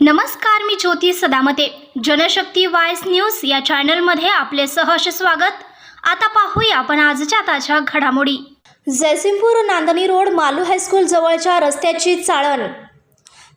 नमस्कार मी ज्योती सदामते. जनशक्ती वायस न्यूज या चॅनलमध्ये आपले सहर्ष स्वागत. आता पाहूया आपण आजच्या ताज्या घडामोडी. Jaysingpur Nandani road Malu high school जवळच्या रस्त्याची चाळण.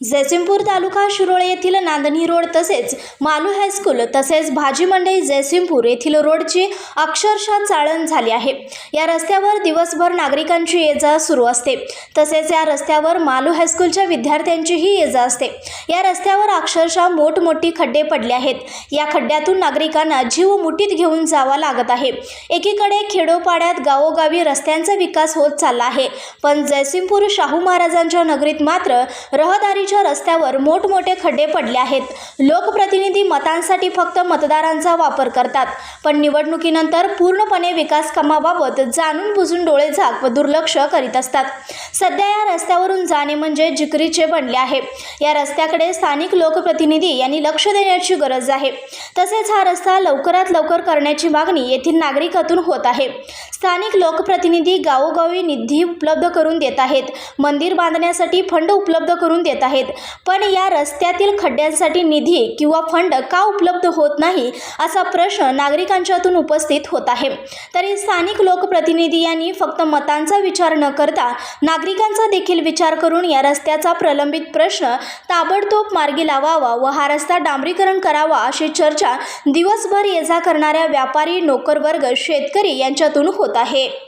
जयसिंगपूर तालुका शिरोळे येथील नांदणी रोड तसेच मालू हायस्कूल तसेच भाजी मंडई जयसिंगपूर येथील रोडची अक्षरशः चाळण झाली आहे. या रस्त्यावर दिवसभर नागरिकांची ये जा सुरू असते. तसेच या रस्त्यावर मालू हायस्कूलच्या विद्यार्थ्यांचीही ये जा असते. या रस्त्यावर अक्षरशः मोठमोठी खड्डे पडले आहेत. या खड्ड्यातून नागरिकांना जीव मुठीत घेऊन जावा लागत आहे. एकीकडे खेडोपाड्यात गावोगावी रस्त्यांचा विकास होत चालला आहे. पण जयसिंगपूर शाहू महाराजांच्या नगरीत मात्र रहदारी रहदारीच्या रस्त्यावर मोठमोठे खड्डे पडले आहेत. लोकप्रतिनिधी मतांसाठी फक्त मतदारांचा वापर करतात. पण निवडणुकीनंतर पूर्णपणे विकास कामाबाबत जाणून बुजून डोळे झाक व दुर्लक्ष करीत असतात. सध्या या रस्त्यावरून जाणे म्हणजे जिकरीचे बनले आहे. या रस्त्याकडे स्थानिक लोकप्रतिनिधी यांनी लक्ष देण्याची गरज आहे. तसेच हा रस्ता लवकरात लवकर करण्याची मागणी येथील नागरिकातून होत आहे. स्थानिक लोकप्रतिनिधी गावोगावी निधी उपलब्ध करून देत आहेत. मंदिर बांधण्यासाठी फंड उपलब्ध करून देत आहेत. पण या रस्त्यातील खड्ड्यांसाठी निधी किंवा फंड का उपलब्ध होत नाही असा प्रश्न नागरिकांच्यातून उपस्थित होत आहे. तरी स्थानिक लोकप्रतिनिधी यांनी फक्त मतांचा विचार न करता नागरिकांचा देखील विचार करून या रस्त्याचा प्रलंबित प्रश्न ताबडतोब मार्गी लावावा व हा रस्ता डांबरीकरण करावा अशी चर्चा दिवसभर ये जा करणाऱ्या व्यापारी नोकरवर्ग शेतकरी यांच्यातून होत आहे.